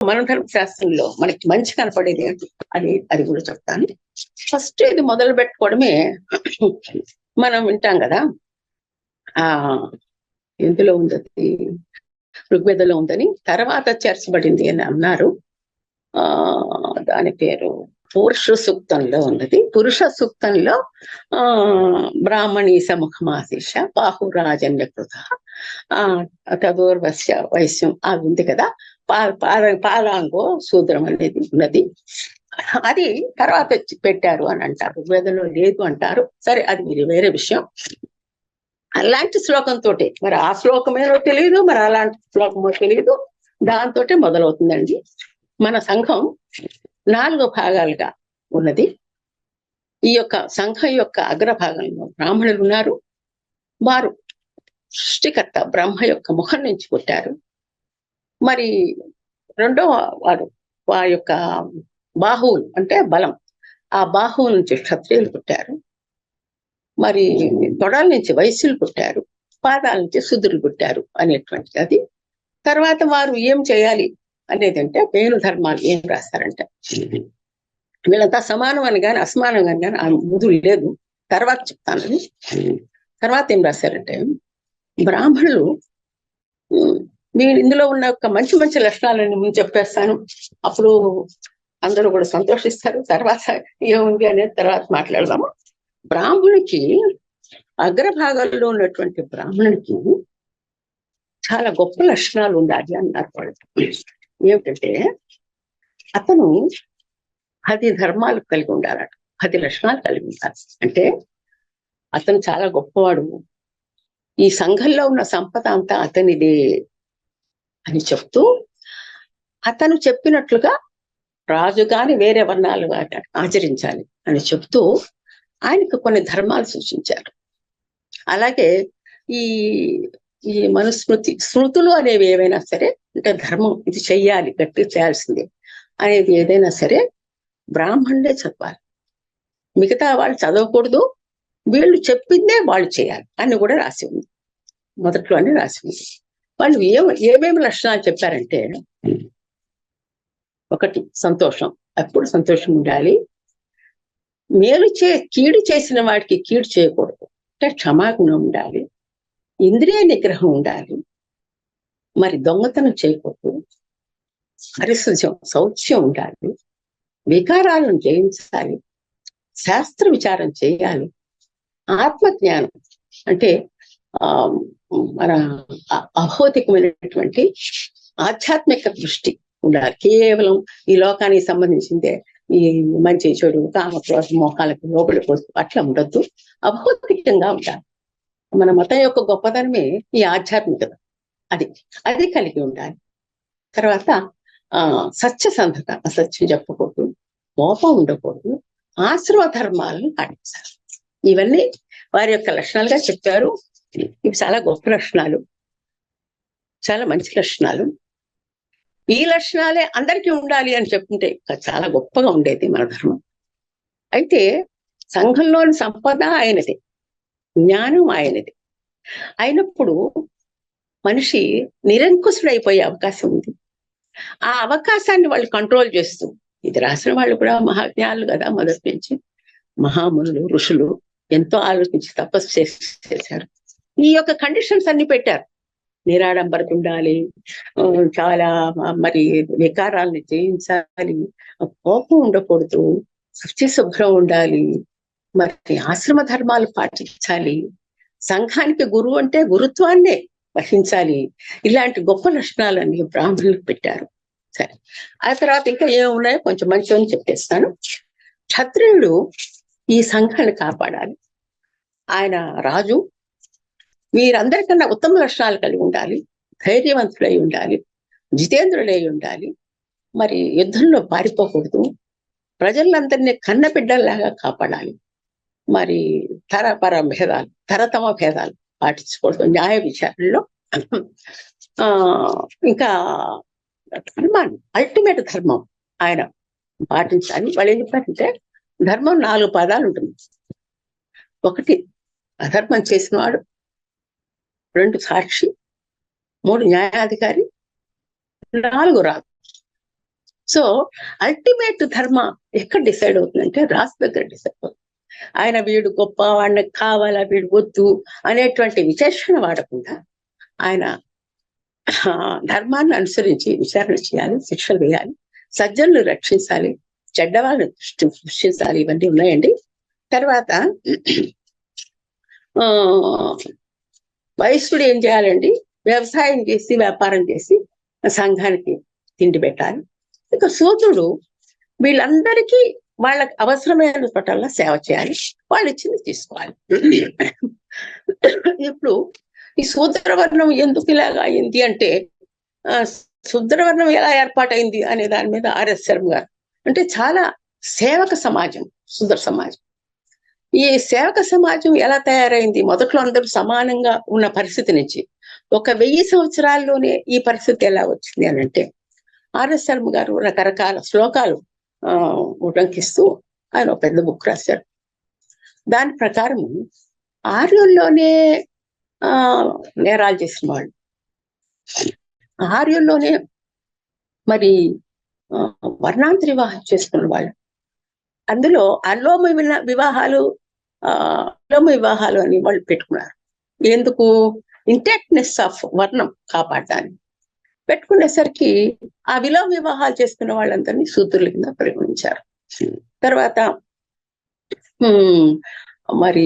మనం శాస్త్రంలో మనకి మంచి కనపడేది ఏంటి అది అది కూడా చెప్తాను. ఫస్ట్ ఇది మొదలు పెట్టుకోవడమే మనం వింటాం కదా. ఆ ఎందులో ఉంది అది? ఋగ్వేదలో ఉందని. తర్వాత చేర్చబడింది అని అన్నారు. ఆ దాని పేరు పురుష సూక్తంలో ఉన్నది. పురుష సూక్తంలో ఆ బ్రాహ్మణి సముఖమాశిష బాహురాజన్య కృత ఆ తదోర్వస్య వైశ్యం అది ఉంది కదా. పా- పాద- సూత్రం అనేది ఉన్నది. అది తర్వాత పెట్టారు అని అంటారు. వేదంలో లేదు అంటారు. సరే అది మీరు వేరే విషయం. అలాంటి శ్లోకంతో మరి ఆ శ్లోకమేనో తెలియదు మరి అలాంటి శ్లోకమో తెలియదు దాంతో మొదలవుతుందండి. మన సంఘం నాలుగు భాగాలుగా ఉన్నది. ఈ యొక్క సంఘం యొక్క అగ్రభాగంలో బ్రాహ్మణులు ఉన్నారు. వారు సృష్టికర్త బ్రహ్మ యొక్క ముఖం నుంచి పుట్టారు. మరి రెండో వారు వారి యొక్క బాహువులు అంటే బలం. ఆ బాహువు నుంచి క్షత్రియులు పుట్టారు. మరి తొడల నుంచి వైశ్యులు పుట్టారు. పాదాల నుంచి శుద్ధులు పుట్టారు అనేటువంటిది అది. తర్వాత వారు ఏం చేయాలి అనేది అంటే పేరు ధర్మాలు ఏం రాస్తారంటే వీళ్ళంతా సమానం అని కానీ అసమానం అని కానీ ఆ ముదురు లేదు. తర్వాత చెప్తాను తర్వాత ఏం రాశారంటే బ్రాహ్మణులు నేను ఇందులో ఉన్న ఒక మంచి మంచి లక్షణాలను ముందు చెప్పేస్తాను. అప్పుడు అందరూ కూడా సంతోషిస్తారు. తర్వాత ఏముంది అనేది తర్వాత మాట్లాడదాము. బ్రాహ్మణునికి అగ్రభాగాల్లో ఉన్నటువంటి బ్రాహ్మణునికి చాలా గొప్ప లక్షణాలు ఉండాలి అన్నారు వాళ్ళు. ఏమిటంటే అతను పది ధర్మాలు కలిగి ఉండాలట. పది లక్షణాలు కలిగి ఉండాలి. అంటే అతను చాలా గొప్పవాడు. ఈ సంఘంలో ఉన్న సంపద అంతా అతనిదే. అని చెప్తూ అతను చెప్పినట్లుగా రాజు గాని వేరే వర్ణాలు ఆచరించాలి అని చెప్తూ ఆయనకు కొన్ని ధర్మాలు సూచించారు. అలాగే ఈ ఈ మనుస్మృతి స్మృతులు అనేవి ఏవైనా సరే అంటే ధర్మం ఇది చెయ్యాలి గట్టి చేయాల్సిందే అనేది ఏదైనా సరే బ్రాహ్మణుడే చదవాలి మిగతా వాళ్ళు చదవకూడదు వీళ్ళు చెప్పిందే వాళ్ళు చేయాలి అని కూడా రాసి ఉంది. మొదట్లోనే రాసి ఉంది. వాళ్ళు ఏం ఏమేమి లక్షణాలు చెప్పారంటే ఒకటి సంతోషం. ఎప్పుడు సంతోషం ఉండాలి? మేలు చే కీడు చేసిన వాడికి కీడు చేయకూడదు. అంటే క్షమాగుణం ఉండాలి. ఇంద్రియ నిగ్రహం ఉండాలి. మరి దొంగతనం చేయకూడదు. పరిశుద్ధ్యం సౌఖ్యం ఉండాలి. వికారాలను జయించాలి. శాస్త్ర విచారం చేయాలి. ఆత్మజ్ఞానం. అంటే ఆ మన అభౌతికమైనటువంటి ఆధ్యాత్మిక దృష్టి ఉండాలి కేవలం ఈ లోకానికి సంబంధించిందే. ఈ మంచి చెడు కామ క్రోధ మోహాలకు కోసం అట్లా ఉండొద్దు. అభౌతికంగా ఉండాలి. మన మతం యొక్క గొప్పతనమే ఈ ఆధ్యాత్మికత. అది అది కలిగి ఉండాలి. తర్వాత ఆ సత్యసంధత అసత్యం చెప్పకూడదు కోపం ఉండకూడదు ఆశ్రవధర్మాలను పాటించాలి. ఇవన్నీ వారి యొక్క లక్షణాలుగా చెప్పారు. ఇవి చాలా గొప్ప లక్షణాలు. చాలా మంచి లక్షణాలు. ఈ లక్షణాలే అందరికీ ఉండాలి అని చెప్పుకుంటే చాలా గొప్పగా ఉండేది మన ధర్మం. అయితే సంఘంలోని సంపద ఆయనది జ్ఞానం ఆయనది. అయినప్పుడు మనిషి నిరంకుశుడైపోయే అవకాశం ఉంది. ఆ అవకాశాన్ని వాళ్ళు కంట్రోల్ చేస్తూ ఇది రాసిన వాళ్ళు కూడా మహాజ్ఞానులు కదా మొదటి నుంచి. మహామునులు ఋషులు ఎంతో ఆలోచించి తపస్సు చేసి చేశారు. ఈ యొక్క కండిషన్స్ అన్ని పెట్టారు. నిరాడంబరత ఉండాలి చాలా మరి వికారాలను జయించాలి. కోపం ఉండకూడదు. శుచి శుభ్రం ఉండాలి. మరి ఆశ్రమ ధర్మాలు పాటించాలి. సంఘానికి గురువు అంటే గురుత్వాన్నే వహించాలి. ఇలాంటి గొప్ప లక్షణాలన్నీ బ్రాహ్మణులకు పెట్టారు. సరే. ఆ తర్వాత ఇంకా ఏమున్నాయో కొంచెం మంచివని చెప్పేస్తాను. క్షత్రియుడు ఈ సంఘాన్ని కాపాడాలి. ఆయన రాజు వీరందరికన్నా ఉత్తమ లక్షణాలు కలిగి ఉండాలి ధైర్యవంతుడై ఉండాలి జితేంద్రుడై ఉండాలి. మరి యుద్ధంలో పారిపోకూడదు. ప్రజలందరినీ కన్నబిడ్డల్లాగా కాపాడాలి. మరి తరపర భేదాలు తరతమ భేదాలు పాటించకూడదు న్యాయ విచారణలో. ఆ ఇంకా ధర్మాన్ని అల్టిమేట్ ధర్మం ఆయన పాటించాలి. వాళ్ళు ఏం చెప్పారంటే ధర్మం నాలుగు పదాలు ఉంటుంది. ఒకటి అధర్మం చేసినవాడు రెండు సాక్షి మూడు న్యాయాధికారి నాలుగు రాజు సో అల్టిమేట్ ధర్మ ఎక్కడ డిసైడ్ అవుతుందంటే రాజు దగ్గర డిసైడ్ అవుతుంది. ఆయన వీడు గొప్ప వాడిని కావాలా వీడు వద్దు అనేటువంటి విచక్షణ వాడకుండా ఆయన ధర్మాన్ని అనుసరించి విచారణ చేయాలి శిక్షలు వేయాలి సజ్జనులు రక్షించాలి చెడ్డవాళ్ళని సృష్టించాలి ఇవన్నీ ఉన్నాయండి. తర్వాత ఆ వయస్సుడు ఏం చేయాలండి? వ్యవసాయం చేసి వ్యాపారం చేసి సంఘానికి తిండి పెట్టాలి. ఇక సూత్రుడు వీళ్ళందరికీ వాళ్ళకి అవసరమైన చోటల్లా సేవ చేయాలి. వాళ్ళు ఇచ్చింది తీసుకోవాలి. ఇప్పుడు ఈ శూద్రవర్ణం ఎందుకు ఇలాగా అయింది అంటే ఆ, శూద్రవర్ణం ఎలా ఏర్పాటైంది అనే దాని మీద ఆర్ఎస్ శర్మ గారు. అంటే చాలా సేవక సమాజం శూద్ర సమాజం. ఈ సేవక సమాజం ఎలా తయారైంది? మొదట్లో అందరూ సమానంగా ఉన్న పరిస్థితి నుంచి. ఒక వెయ్యి సంవత్సరాల్లోనే ఈ పరిస్థితి ఎలా వచ్చింది అని అంటే ఆర్ఎస్ శర్మ గారు రకరకాల శ్లోకాలు ఆ ఉటంకిస్తూ ఆయన ఒక పెద్ద బుక్ రాశారు. దాని ప్రకారం ఆర్యుల్లోనే ఆ నేరాలు చేసిన వాళ్ళు. ఆర్యుల్లోనే మరి వర్ణాంతరి వివాహం చేసుకున్న వాళ్ళు. అందులో అలోమ విన- వివాహాలు ఆ అలోమ వివాహాలు అని వాళ్ళు పెట్టుకున్నారు. ఎందుకు? ఇంటాక్ట్నెస్ ఆఫ్ వర్ణం కాపాడడానికి. పెట్టుకునేసరికి ఆ విలోమ వివాహాలు చేసుకున్న వాళ్ళందరినీ సూత్రుల కింద పరిగణించారు తర్వాత మరి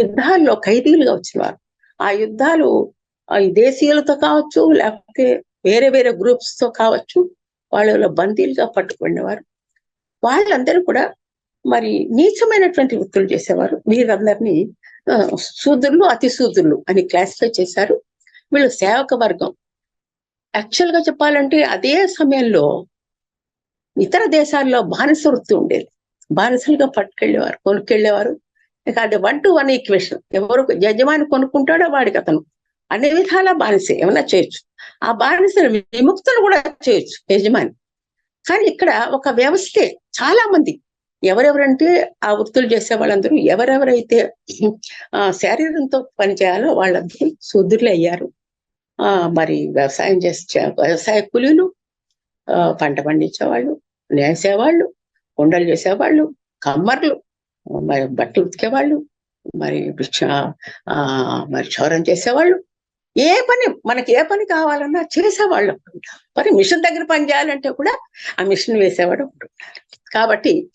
యుద్ధాల్లో ఖైదీలుగా వచ్చినవారు ఆ యుద్ధాలు ఆ ఈ దేశీయులతో కావచ్చు లేకపోతే వేరే వేరే గ్రూప్స్తో కావచ్చు వాళ్ళలో బందీలుగా పట్టుకునేవారు వాళ్ళందరూ కూడా మరి నీచమైనటువంటి వృత్తులు చేసేవారు. వీరందరినీ శూద్రులు అతి శూద్రులు అని క్లాసిఫై చేశారు. వీళ్ళు సేవక వర్గం. యాక్చువల్గా చెప్పాలంటే అదే సమయంలో ఇతర దేశాల్లో బానిస వృత్తి ఉండేది. బానిసలుగా పట్టుకెళ్ళేవారు కొనుక్కెళ్ళేవారు. ఇక అది వన్ టు వన్ ఈక్వేషన్. ఎవరు యజమాని కొనుక్కుంటాడో వాడికి అతను అన్ని విధాలా బానిసే ఏమైనా చేయొచ్చు. ఆ బానిస విముక్తులు కూడా చేయొచ్చు యజమాని. కానీ ఇక్కడ ఒక వ్యవస్థే చాలా మంది ఎవరెవరంటే ఆ వృత్తులు చేసే వాళ్ళందరూ ఎవరెవరైతే ఆ శారీరంతో పనిచేయాలో వాళ్ళందరూ శుద్ధులు అయ్యారు ఆ మరి వ్యవసాయం చేసే వ్యవసాయ కూలీలు ఆ, పంట పండించేవాళ్ళు నేసేవాళ్ళు కుండలు చేసేవాళ్ళు కమ్మర్లు మరి బట్టలు ఉతికేవాళ్ళు మరి ఆ మరి క్షౌరం చేసేవాళ్ళు. ఏ పని మనకి ఏ పని కావాలన్నా చేసేవాళ్ళు. మరి మిషన్ దగ్గర పని చేయాలంటే కూడా ఆ మిషన్ వేసేవాడు ఉంటున్నారు కాబట్టి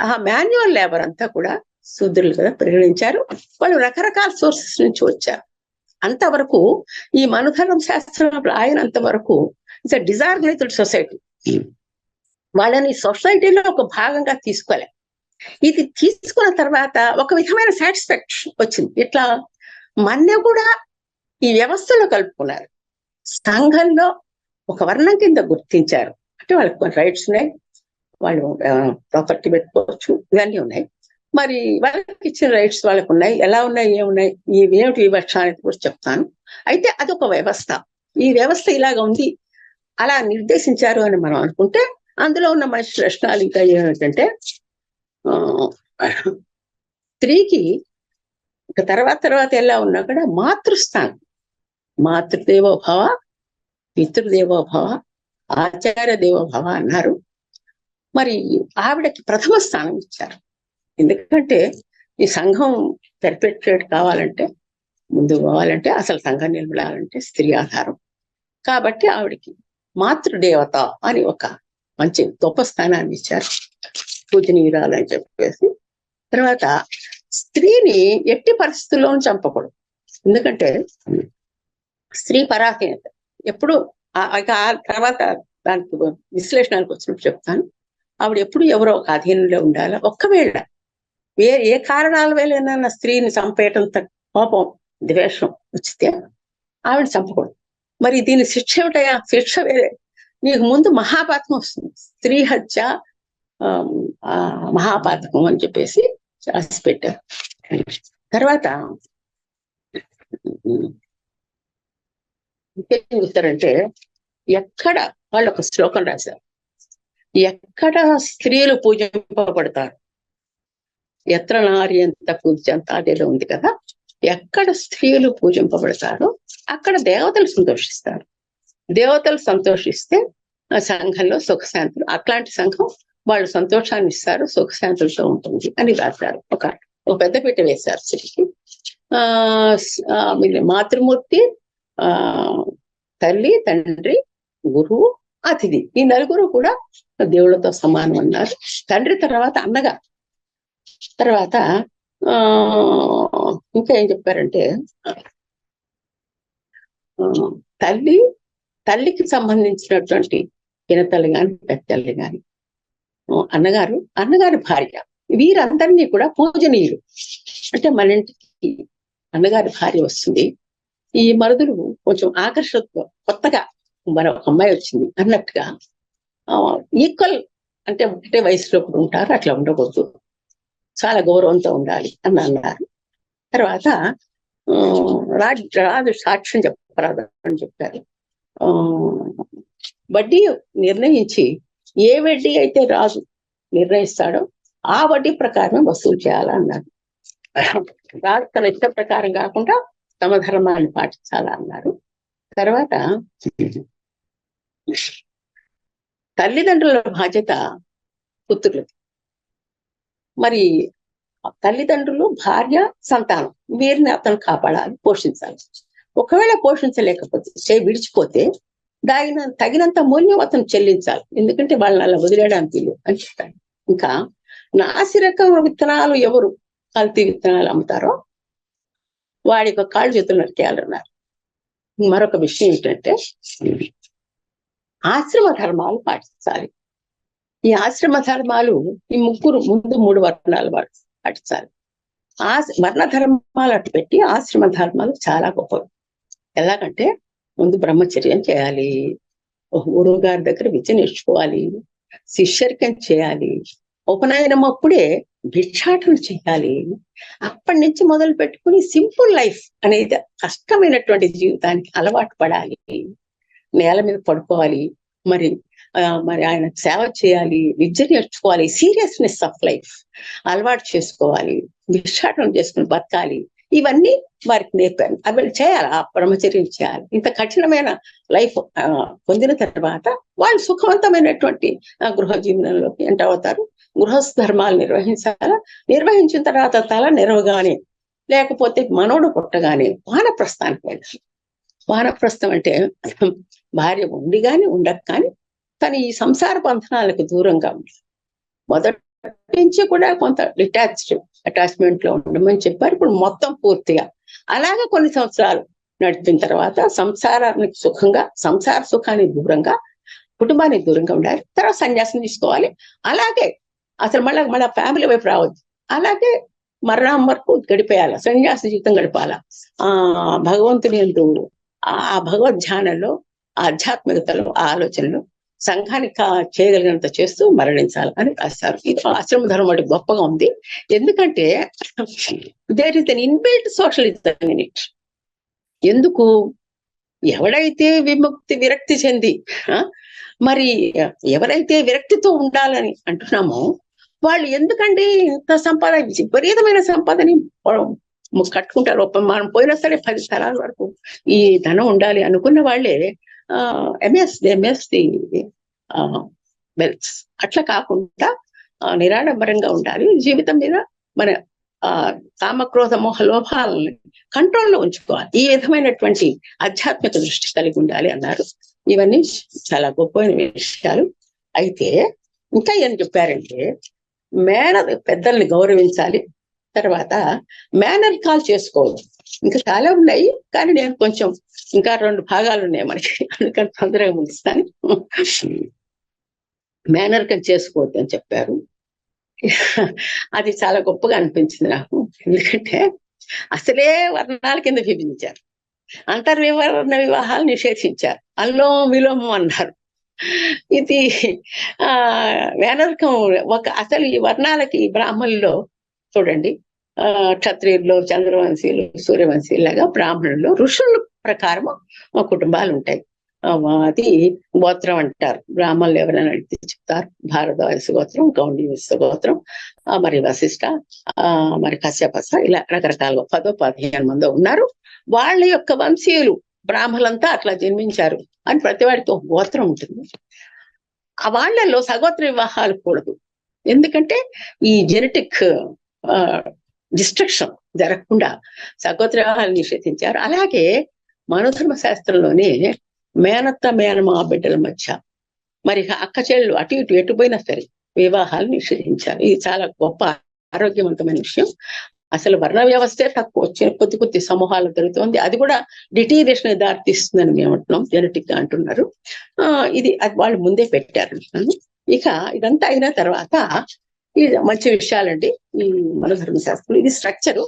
ఆ మాన్యువల్ లేబర్ అంతా కూడా శూద్రులు కదా పరిగణించారు. వాళ్ళు రకరకాల సోర్సెస్ నుంచి వచ్చారు. అంతవరకు ఈ మనుధర్మ శాస్త్రం రాయనంత వరకు ఇట్స్ డిజార్గనైజ్డ్ సొసైటీ. వాళ్ళని సొసైటీలో ఒక భాగంగా తీసుకోలే. ఇది తీసుకున్న తర్వాత ఒక విధమైన సాటిస్ఫాక్షన్ వచ్చింది. ఇట్లా మన్య కూడా ఈ వ్యవస్థలో కలుపుకున్నారు. సంఘంలో ఒక వర్ణం కింద గుర్తించారు. అంటే వాళ్ళకి కొన్ని రైట్స్ ఉన్నాయి. వాళ్ళు ప్రాపర్టీ పెట్టుకోవచ్చు ఇవన్నీ ఉన్నాయి. మరి వాళ్ళకి ఇచ్చిన రైట్స్ వాళ్ళకు ఉన్నాయి. ఎలా ఉన్నాయి ఏమున్నాయి ఇవేమిటి వివక్ష అనేది కూడా చెప్తాను. అయితే అదొక వ్యవస్థ. ఈ వ్యవస్థ ఇలాగ ఉంది. అలా నిర్దేశించారు అని మనం అనుకుంటే అందులో ఉన్న మనిషి లక్షణాలు ఇంకా ఏమిటంటే ఆ, స్త్రీకి ఇక తర్వాత తర్వాత ఎలా ఉన్నా కూడా మాతృస్థానం. మాతృదేవో భవ పితృదేవో భవ ఆచార్య భవ అన్నారు. మరి ఆవిడకి ప్రథమ స్థానం ఇచ్చారు. ఎందుకంటే ఈ సంఘం పెర్పెట్రేట్ కావాలంటే ముందు పోవాలంటే అసలు సంఘం నిలబడాలంటే స్త్రీ ఆధారం. కాబట్టి ఆవిడకి మాతృదేవత అని ఒక మంచి గొప్ప స్థానాన్ని ఇచ్చారు. పూజనీయురాలు అని చెప్పేసి. తర్వాత స్త్రీని ఎట్టి పరిస్థితుల్లోనూ చంపకూడదు. ఎందుకంటే స్త్రీ పరాహీనత ఎప్పుడు ఆ- తర్వాత దానికి విశ్లేషణకు వచ్చినప్పుడు చెప్తాను. ఆవిడ ఎప్పుడు ఎవరో ఒక అధీనంలో ఉండాలి? ఒక్కవేళ ఏ ఏ కారణాల వల్ల స్త్రీని చంపేయటంత కోపం ద్వేషం వచ్చితే ఆవిడ చంపకూడదు. మరి దీని శిక్ష ఏమిటయా శిక్ష వేరే. నీకు ముందు మహాపాతకం వస్తుంది. స్త్రీ హత్య ఆ, మహాపాతకం అని చెప్పేసి రాసి పెట్టారు. తర్వాత ఇంకేం చూస్తారంటే ఎక్కడ వాళ్ళు ఒక శ్లోకం రాశారు. ఎక్కడ స్త్రీలు పూజింపబడతారు? ఎత్ర నారి ఎంత పూజ్యంత అదేదో ఉంది కదా? ఎక్కడ స్త్రీలు పూజింపబడతారో అక్కడ దేవతలు సంతోషిస్తారు. దేవతలు సంతోషిస్తే ఆ సంఘంలో సుఖశాంతులు అట్లాంటి సంఘం వాళ్ళు సంతోషాన్ని ఇస్తారు సుఖశాంతులతో ఉంటుంది అని రాశారు. ఒక ఒక పెద్ద పీట వేశారు స్త్రీకి. ఆ మాతృమూర్తి ఆ తల్లి తండ్రి గురువు అతిథి. ఈ నలుగురు కూడా దేవుళ్ళతో సమానం అన్నారు. తండ్రి తర్వాత అన్నగా. తర్వాత ఆ ఇంకా ఏం చెప్పారంటే ఆ, తల్లి తల్లికి సంబంధించినటువంటి చిన్నతల్లి కాని పెద్దల్లి కాని అన్నగారు అన్నగారి భార్య. వీరందరినీ కూడా పూజనీయులు. అంటే మన ఇంటికి అన్నగారి భార్య వస్తుంది. ఈ మరుదులు కొంచెం ఆకర్షణ కొత్తగా మరొక అమ్మాయి వచ్చింది అన్నట్టుగా. ఈక్వల్ అంటే ఒకటే వయసులో కూడా ఉంటారు అట్లా ఉండకూడదు. చాలా గౌరవంతో ఉండాలి అని అన్నారు. తర్వాత ఆ, రాజు రాజు సాక్ష్యం చెప్పరాదు అని చెప్పారు. ఆ, వడ్డీ నిర్ణయించి ఏ వడ్డీ అయితే రాజు నిర్ణయిస్తాడో ఆ వడ్డీ ప్రకారం వసూలు చేయాలన్నారు రాజు తన ఇష్ట ప్రకారం కాకుండా తమ ధర్మాన్ని పాటించాలా అన్నారు. తర్వాత తల్లిదండ్రుల బాధ్యత పుత్రులది. మరి తల్లిదండ్రులు భార్య సంతానం వీరిని అతను కాపాడాలి పోషించాలి. ఒకవేళ పోషించలేకపోతే విడిచిపోతే దాగిన తగినంత మూల్యం అతను చెల్లించాలి. ఎందుకంటే వాళ్ళని అలా వదిలేయడానికి లేదు అని చెప్తాడు ఇంకా నాసి రకం విత్తనాలు ఎవరు? కల్తీ విత్తనాలు అమ్ముతారో వాడి యొక్క కాళ్ళు చేతులు నరికేయాలన్నారు. మరొక విషయం ఏంటంటే ఆశ్రమ ధర్మాలు పాటించాలి. ఈ ఆశ్రమ ధర్మాలు ఈ ముగ్గురు ముందు మూడు వర్ణాలు పాటించాలి. ఆ వర్ణ ధర్మాలు అటు పెట్టి ఆశ్రమ ధర్మాలు చాలా గొప్పవి. ఎలాగంటే ముందు బ్రహ్మచర్యం చేయాలి. ఒక గురువు గారి దగ్గర విద్య నేర్చుకోవాలి. శిష్యరికం చేయాలి. ఉపనయనం అప్పుడే భిక్షాటన చేయాలి. అప్పటి నుంచి మొదలు పెట్టుకుని సింపుల్ లైఫ్ అనేది కష్టమైనటువంటి జీవితానికి అలవాటు పడాలి. నేల మీద పడుకోవాలి మరి మరి ఆయన సేవ చేయాలి విద్య నేర్చుకోవాలి సీరియస్నెస్ ఆఫ్ లైఫ్ అలవాటు చేసుకోవాలి భిక్షాటనం చేసుకుని బతకాలి ఇవన్నీ వారికి నేర్పాను అవి చేయాలి? ఆ బ్రహ్మచర్యం చేయాలి. ఇంత కఠినమైన లైఫ్ పొందిన తర్వాత వాళ్ళు సుఖవంతమైనటువంటి గృహ జీవనంలోకి ఎంటర్ అవుతారు. గృహస్థ ధర్మాలు నిర్వహించాలా? నిర్వహించిన తర్వాత తల నిరవగానే లేకపోతే మనోడు పుట్టగానే వానప్రస్థానికి వెళ్ళాలి. వానప్రస్థం అంటే భార్య ఉండి కానీ ఉండక కానీ తను ఈ సంసార బంధనాలకు దూరంగా ఉండాలి. మొదటి నుంచి కూడా కొంత డిటాచ్డ్ అటాచ్మెంట్లో ఉండమని చెప్పారు. ఇప్పుడు మొత్తం పూర్తిగా అలాగే కొన్ని సంవత్సరాలు నడిపిన తర్వాత సంసారానికి సుఖంగా సంసార సుఖానికి దూరంగా కుటుంబానికి దూరంగా ఉండాలి. తర్వాత సన్యాసం తీసుకోవాలి. అలాగే అసలు మళ్ళీ మళ్ళీ ఫ్యామిలీ వైపు రావద్దు. అలాగే మరణం వరకు గడిపేయాల సన్యాస జీవితం గడపాల. ఆ భగవంతుని ఎందు ఆ భగవద్ ధ్యానంలో ఆధ్యాత్మికతలో ఆ సంఘానికి చేయగలిగినంత చేస్తూ మరణించాలి అని రాస్తారు ఇది ఆశ్రమ ధర్మం అంటే గొప్పగా ఉంది. ఎందుకంటే there is an inbuilt socialism in it ఎందుకు? ఎవడైతే విముక్తి విరక్తి చెంది ఆ, మరి ఎవరైతే విరక్తితో ఉండాలని అంటున్నామో వాళ్ళు ఎందుకండి ఇంత సంపాద విపరీతమైన సంపాదని కట్టుకుంటారు మనం పోయినా సరే పది తరాల వరకు ఈ ధనం ఉండాలి అనుకున్న వాళ్ళే ఎంఎస్ ఎంఎస్ ది వెల్త్స్ అట్లా కాకుండా నిరాడంబరంగా ఉండాలి. జీవితం మీద మన ఆ కామక్రోధ మోహ లోభాలని కంట్రోల్లో ఉంచుకోవాలి. ఈ విధమైనటువంటి ఆధ్యాత్మిక దృష్టి కలిగి ఉండాలి అన్నారు. ఇవన్నీ చాలా గొప్పైన విషయాలు. అయితే ఇంకా ఏం చెప్పారంటే మేడ పెద్దల్ని గౌరవించాలి. తర్వాత మేనర్ కాల్ చేసుకోవద్దు. ఇంకా చాలా ఉన్నాయి కానీ నేను కొంచెం ఇంకా రెండు భాగాలు ఉన్నాయి మనకి. అందుకని తొందరగా ముగిస్తాను. మేనర్ కం చేసుకోవద్దు అని చెప్పారు. అది చాలా గొప్పగా అనిపించింది నాకు. ఎందుకంటే అసలే వర్ణాల కింద విభజించారు. అంతర్వివరణ వివాహాలు నిషేధించారు. అల్లోం విలోమం అన్నారు. ఇది ఆ వేనర్కం ఒక అసలు ఈ వర్ణాలకి బ్రాహ్మణుల్లో చూడండి. ఆ క్షత్రియుల్లో చంద్రవంశీయులు సూర్యవంశీయులాగా బ్రాహ్మణులు ఋషుల ప్రకారం కుటుంబాలు ఉంటాయి అది గోత్రం అంటారు. బ్రాహ్మణులు ఎవరైనా అడిగితే చెప్తారు. భారద్వాజ గోత్రం గౌండి గోత్రం మరి వశిష్ట ఆ, మరి కశ్యపస ఇలా రకరకాలుగా పదో పదిహేను మంది ఉన్నారు. వాళ్ళ యొక్క వంశీయులు బ్రాహ్మలంతా అట్లా జన్మించారు అని ప్రతివాడితో గోత్రం ఉంటుంది. ఆ వాళ్ళల్లో సగోత్ర వివాహాలు కూడదు. ఎందుకంటే ఈ జెనెటిక్ డిస్ట్రక్షన్ జరగకుండా సగోత్ర వివాహాలు నిషేధించారు. అలాగే మనోధర్మ శాస్త్రంలోనే మేనత్త మేనమా బిడ్డల మధ్య మరి అక్క చెల్లెలు అటు ఇటు ఎటుపోయినా సరే వివాహాలు నిషేధించారు. ఇది చాలా గొప్ప ఆరోగ్యవంతమైన విషయం. అసలు వర్ణ వ్యవస్థే తక్కువ. వచ్చిన కొద్ది కొద్ది సమూహాలు జరుగుతుంది అది కూడా డిటీరేషన్ దారితీస్తుందని మేము అంటున్నాం. జెనెటిక్గా అంటున్నారు. ఆ ఇది అది వాళ్ళు ముందే పెట్టారు. ఇక ఇదంతా అయిన తర్వాత ఇది మంచి విషయాలండి. ఈ మనోధర్మ శాస్త్రం. ఇది స్ట్రక్చరు